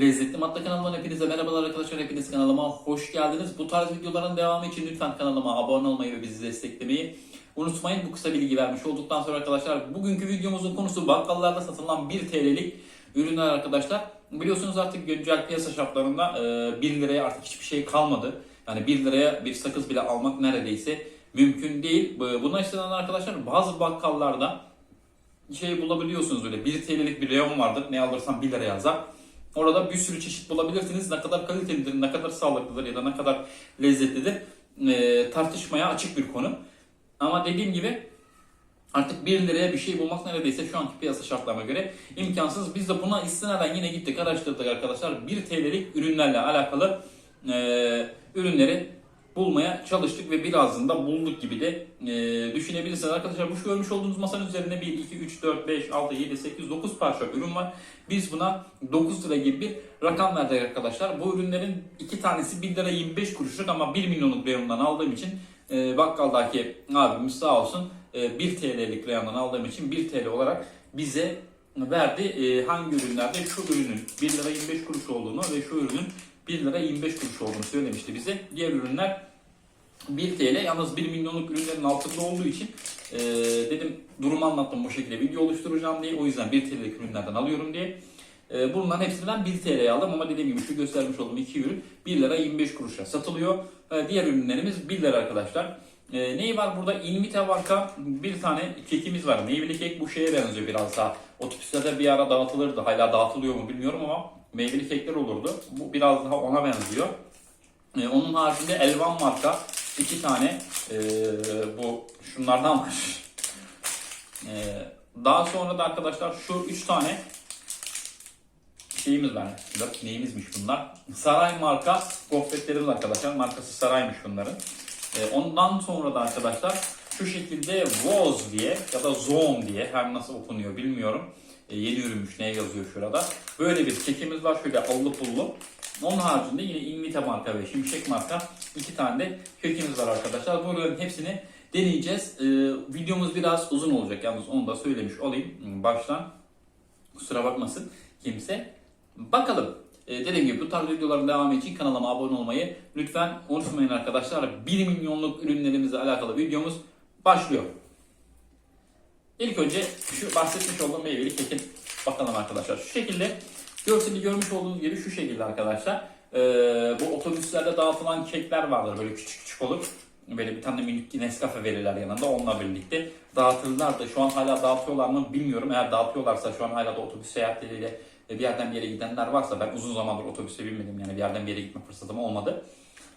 Lezzetli Matla kanalından hepinize merhabalar arkadaşlar. Hepiniz kanalıma hoş geldiniz. Bu tarz videoların devamı için lütfen kanalıma abone olmayı ve bizi desteklemeyi unutmayın. Bu kısa bilgi vermiş olduktan sonra arkadaşlar bugünkü videomuzun konusu bakkallarda satılan 1 TL'lik ürünler arkadaşlar. Biliyorsunuz artık güncel piyasa şartlarında e, 1 liraya artık hiçbir şey kalmadı. Yani 1 liraya bir sakız bile almak neredeyse mümkün değil. Buna istenen arkadaşlar bazı bakkallarda şey bulabiliyorsunuz öyle 1 TL'lik bir reyon vardır. Ne alırsan 1 lira yazar. Orada bir sürü çeşit bulabilirsiniz. Ne kadar kalitelidir, ne kadar sağlıklıdır ya da ne kadar lezzetlidir e, tartışmaya açık bir konu. Ama dediğim gibi artık 1 liraya bir şey bulmak neredeyse şu anki piyasa şartlarına göre imkansız. Biz de buna istinaden yine gittik araştırdık arkadaşlar. 1 TL'lik ürünlerle alakalı e, ürünleri bulmaya çalıştık ve birazını da bulduk gibi de e, düşünebilirsiniz. Arkadaşlar bu şu görmüş olduğunuz masanın üzerinde 1, 2, 3, 4, 5, 6, 7, 8, 9 parça ürün var. Biz buna 9 lira gibi bir rakam verdik arkadaşlar. Bu ürünlerin iki tanesi 1 lira 25 kuruşluk ama 1 milyonluk reyondan aldığım için e, bakkaldaki abimiz sağ olsun e, 1 TL'lik reyondan aldığım için 1 TL olarak bize verdi. E, hangi ürünlerde şu ürünün 1 lira 25 kuruş olduğunu ve şu ürünün 1 lira 25 kuruş olduğunu söylemişti bize. Diğer ürünler 1 TL yalnız 1 milyonluk ürünlerin altında olduğu için e, dedim durumu anlattım bu şekilde video oluşturacağım diye. O yüzden 1 TL'lik ürünlerden alıyorum diye. E, bunların hepsinden 1 TL'ye aldım ama dediğim gibi şu göstermiş olduğum iki ürün 1 lira 25 kuruşa satılıyor. E, diğer ürünlerimiz 1 lira arkadaşlar. E, neyi var burada? Invita marka bir tane kekimiz var. Meyveli kek bu şeye benziyor biraz daha. Otobüslerde bir ara dağıtılırdı. Hala dağıtılıyor mu bilmiyorum ama meyveli kekler olurdu. Bu biraz daha ona benziyor. E, onun haricinde Elvan marka iki tane e, bu şunlardan var. E, daha sonra da arkadaşlar şu üç tane şeyimiz var. Bak neyimizmiş bunlar? Saray marka gofretlerimiz arkadaşlar. Markası Saray'mış bunların. E, ondan sonra da arkadaşlar şu şekilde Woz diye ya da Zom diye her nasıl okunuyor bilmiyorum. E, yeni ürünmüş ne yazıyor şurada. Böyle bir kekimiz var şöyle allı pullu. Onun haricinde yine Invita marka ve Şimşek marka iki tane de kekimiz var arkadaşlar. Bu hepsini deneyeceğiz. Ee, videomuz biraz uzun olacak yalnız onu da söylemiş olayım baştan. Kusura bakmasın kimse. Bakalım. Ee, dediğim gibi bu tarz videoların devamı için kanalıma abone olmayı lütfen unutmayın arkadaşlar. 1 milyonluk ürünlerimizle alakalı videomuz başlıyor. İlk önce şu bahsetmiş olduğum meyveli kekin bakalım arkadaşlar. Şu şekilde görseli görmüş olduğunuz gibi şu şekilde arkadaşlar. Ee, bu otobüslerde dağıtılan kekler vardır böyle küçük küçük olur. Böyle bir tane minik Nescafe verirler yanında onunla birlikte dağıtırlar da şu an hala dağıtıyorlar mı bilmiyorum. Eğer dağıtıyorlarsa şu an hala da otobüs seyahatleriyle bir yerden bir yere gidenler varsa ben uzun zamandır otobüse binmedim yani bir yerden bir yere gitme fırsatım olmadı.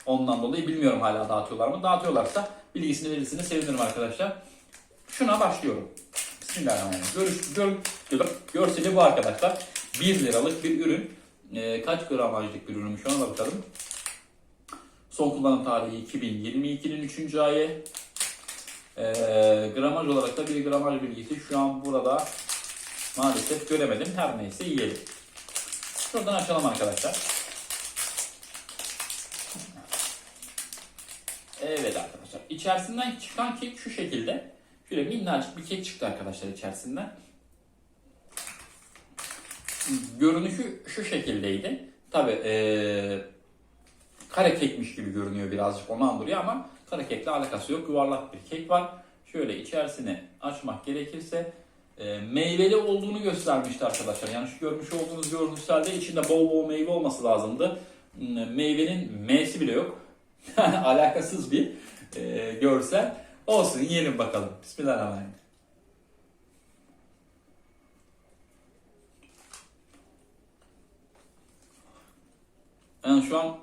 Ondan dolayı bilmiyorum hala dağıtıyorlar mı. Dağıtıyorlarsa bilgisini verirsiniz sevinirim arkadaşlar. Şuna başlıyorum. Bismillahirrahmanirrahim. Görüş, gör, gör, görseli bu arkadaşlar. 1 liralık bir ürün. Ee, kaç gramajlık bir ürünmüş ona bakalım. Son kullanım tarihi 2022'nin 3. ayı. Ee, gramaj olarak da bir gramaj bilgisi şu an burada maalesef göremedim. Her neyse yiyelim. Şuradan açalım arkadaşlar. Evet arkadaşlar. İçerisinden çıkan kek şu şekilde. Şöyle minnacık bir kek çıktı arkadaşlar içerisinden. Görünüşü şu şekildeydi. Tabi ee, kare kekmiş gibi görünüyor birazcık onu andırıyor ama kare kekle alakası yok. Yuvarlak bir kek var. Şöyle içerisini açmak gerekirse e, meyveli olduğunu göstermişti arkadaşlar. Yani şu görmüş olduğunuz görüntüselde içinde bol bol meyve olması lazımdı. Hmm, Meyvenin M'si bile yok. Alakasız bir e, görsel. Olsun yiyelim bakalım. Bismillahirrahmanirrahim. Yani şu an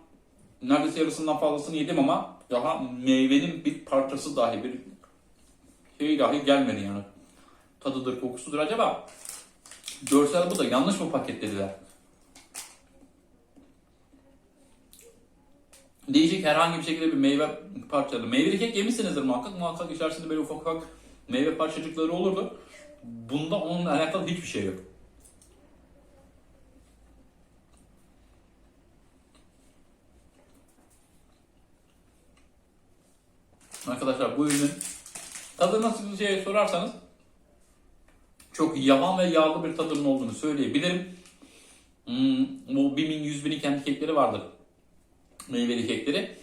neredeyse yarısından fazlasını yedim ama daha meyvenin bir parçası dahi bir şey dahi gelmedi yani. Tadıdır, kokusudur acaba? Görsel bu da yanlış mı paketlediler? Değişik herhangi bir şekilde bir meyve parçaları. Meyveli kek yemişsinizdir muhakkak. Muhakkak içerisinde böyle ufak ufak meyve parçacıkları olurdu. Bunda onunla alakalı hiçbir şey yok. Arkadaşlar bu ürünün tadı nasıl diye sorarsanız çok yavan ve yağlı bir tadının olduğunu söyleyebilirim. Hmm, bu 1000 100 binin kendi kekleri vardır. Meyveli kekleri.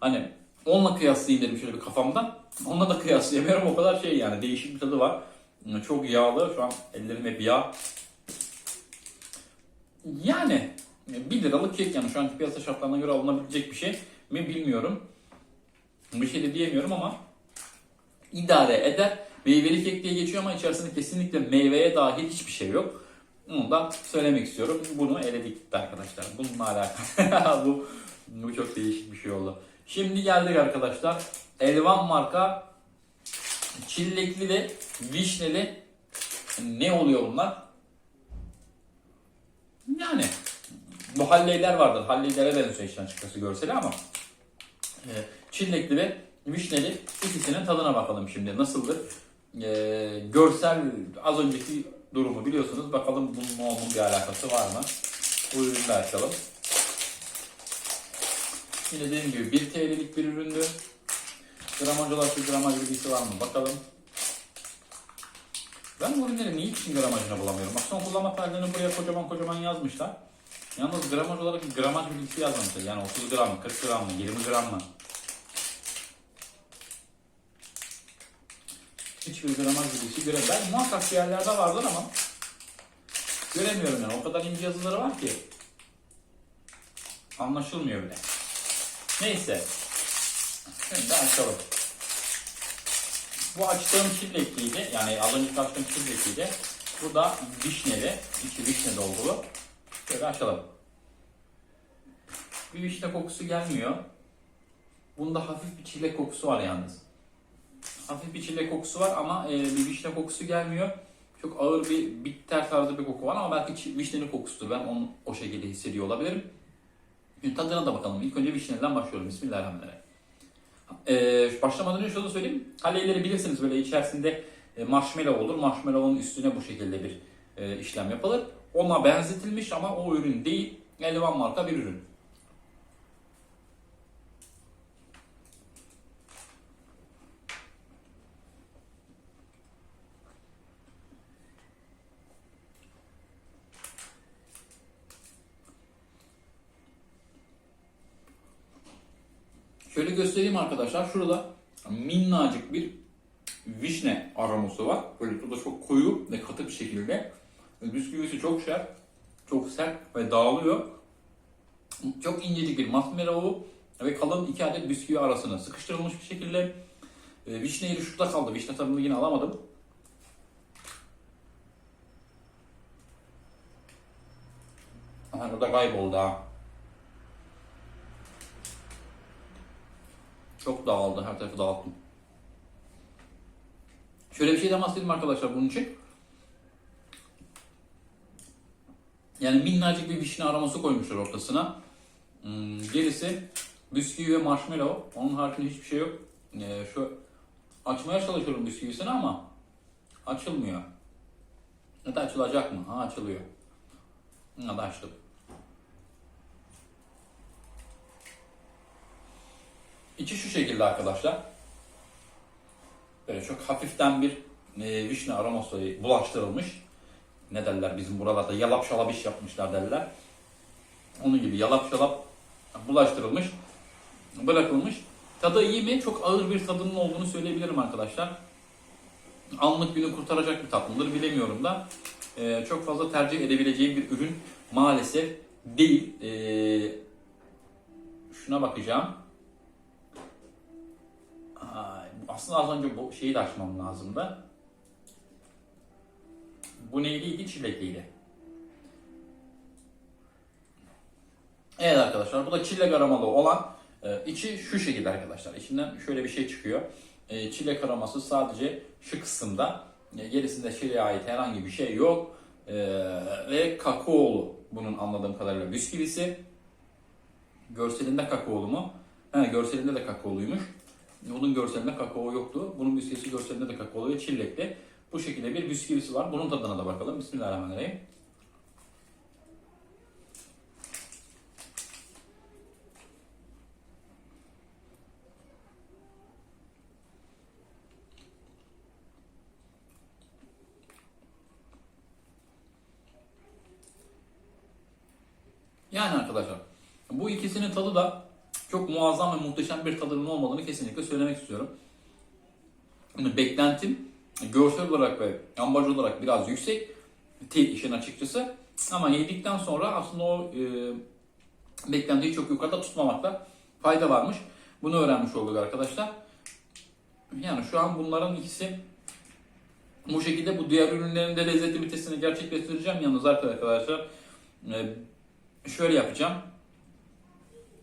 Hani onunla kıyaslayayım dedim şöyle bir kafamdan. Onunla da kıyaslayamıyorum. O kadar şey yani değişik bir tadı var. Çok yağlı. Şu an ellerim hep yağ. Yani 1 liralık kek yani şu anki piyasa şartlarına göre alınabilecek bir şey mi bilmiyorum. Bir şey de diyemiyorum ama idare eder. Meyveli kek diye geçiyor ama içerisinde kesinlikle meyveye dahil hiçbir şey yok. Onu da söylemek istiyorum. Bunu eledik arkadaşlar. Bununla alakalı. bu, bu çok değişik bir şey oldu. Şimdi geldik arkadaşlar. Elvan marka çillekli ve vişneli ne oluyor bunlar? Yani bu halleyler vardır. Halleylere benziyor işte açıkçası görseli ama e, çillekli ve vişneli ikisinin tadına bakalım şimdi. Nasıldır? E, görsel az önceki durumu biliyorsunuz. Bakalım bunun onun bir alakası var mı? Bu ürünü de açalım. Yine dediğim gibi 1 TL'lik bir üründü. Gramaj olarak bir gramaj bilgisi var mı? Bakalım. Ben bu ürünleri niye için gramajını bulamıyorum? Bak son kullanma tarihlerini buraya kocaman kocaman yazmışlar. Yalnız gramaj olarak bir gramaj bilgisi yazmamışlar. Yani 30 gram mı, 40 gram mı, 20 gram mı? Hiçbir gramaj bilgisi göre ben muhakkak bir yerlerde vardır ama göremiyorum yani. O kadar ince yazıları var ki anlaşılmıyor bile. Neyse. Şimdi açalım. Bu açtığım çillekliydi. Yani az önce açtığım çillekliydi. Bu da vişneli. İçi vişne dolgulu. Şöyle açalım. Bir vişne kokusu gelmiyor. Bunda hafif bir çilek kokusu var yalnız. Hafif bir çilek kokusu var ama e, bir vişne kokusu gelmiyor. Çok ağır bir bitter tarzı bir koku var ama belki vişnenin kokusudur. Ben onu o şekilde hissediyor olabilirim. Şimdi tadına da bakalım. İlk önce vişneden başlıyorum. Bismillahirrahmanirrahim. Ee, başlamadan önce şunu söyleyeyim. Haleyleri bilirsiniz böyle içerisinde e, marshmallow olur. Marshmallow'un üstüne bu şekilde bir e, işlem yapılır. Ona benzetilmiş ama o ürün değil. Elvan marka bir ürün. Şöyle göstereyim arkadaşlar. Şurada minnacık bir vişne aroması var. Böyle o da çok koyu ve katı bir şekilde. Bisküvisi çok sert, çok sert ve dağılıyor. Çok incecik bir marshmallow ve kalın iki adet bisküvi arasına sıkıştırılmış bir şekilde. E, vişne şurada kaldı. Vişne tadını yine alamadım. Aha, o da kayboldu ha. Çok dağıldı. Her tarafı dağıttım. Şöyle bir şeyden bahsedeyim arkadaşlar bunun için. Yani minnacık bir vişne aroması koymuşlar ortasına. Hmm, gerisi bisküvi ve marshmallow. Onun haricinde hiçbir şey yok. Ee, şu açmaya çalışıyorum bisküvisini ama açılmıyor. Ya da açılacak mı? Ha açılıyor. Da açtım. İçi şu şekilde arkadaşlar. Böyle çok hafiften bir e, vişne aroması bulaştırılmış. Ne derler bizim buralarda yalap şalap iş yapmışlar derler. Onun gibi yalap şalap bulaştırılmış, bırakılmış. Tadı iyi mi? Çok ağır bir tadının olduğunu söyleyebilirim arkadaşlar. Anlık günü kurtaracak bir tat mıdır bilemiyorum da. E, çok fazla tercih edebileceğim bir ürün maalesef değil. E, şuna bakacağım. Aslında az önce bu şeyi de açmam lazımdı. Bu neyliydi? Çilekliydi. Evet arkadaşlar bu da çilek aromalı olan e, içi şu şekilde arkadaşlar. İçinden şöyle bir şey çıkıyor. E, çilek aroması sadece şu kısımda. E, gerisinde çileğe ait herhangi bir şey yok. Ve kakaolu bunun anladığım kadarıyla bisküvisi. Görselinde kakaolu mu? He, görselinde de kakaoluymuş. Onun görselinde kakao yoktu. Bunun bisküvisi görselinde de kakaolu ve çillekli. Bu şekilde bir bisküvisi var. Bunun tadına da bakalım. Bismillahirrahmanirrahim. Yani arkadaşlar bu ikisinin tadı da çok muazzam ve muhteşem bir tadının olmadığını kesinlikle söylemek istiyorum. Yani beklentim görsel olarak ve ambalaj olarak biraz yüksek. Tek işin açıkçası. Ama yedikten sonra aslında o e, beklentiyi çok yukarıda tutmamakta fayda varmış. Bunu öğrenmiş olduk arkadaşlar. Yani şu an bunların ikisi bu şekilde bu diğer ürünlerin de lezzetli bir testini gerçekleştireceğim. Yalnız arkadaşlar e, şöyle yapacağım.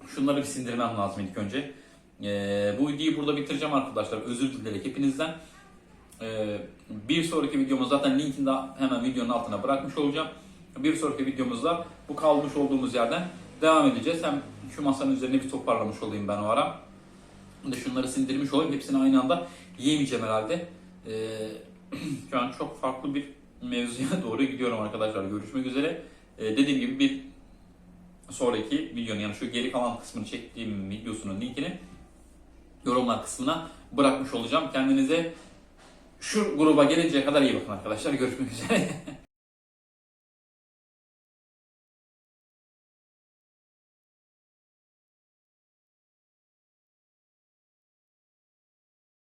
Şunları bir sindirmem lazım ilk önce. E, bu videoyu burada bitireceğim arkadaşlar. Özür dilerim hepinizden. E, bir sonraki videomuz zaten linkini de hemen videonun altına bırakmış olacağım. Bir sonraki videomuzda bu kalmış olduğumuz yerden devam edeceğiz. Hem şu masanın üzerine bir toparlamış olayım ben o ara. De şunları sindirmiş olayım. Hepsini aynı anda yiyemeyeceğim herhalde. E, şu an çok farklı bir mevzuya doğru gidiyorum arkadaşlar. Görüşmek üzere. E, dediğim gibi bir sonraki videonun yani şu geri kalan kısmını çektiğim videosunun linkini yorumlar kısmına bırakmış olacağım. Kendinize şu gruba gelinceye kadar iyi bakın arkadaşlar. Görüşmek üzere.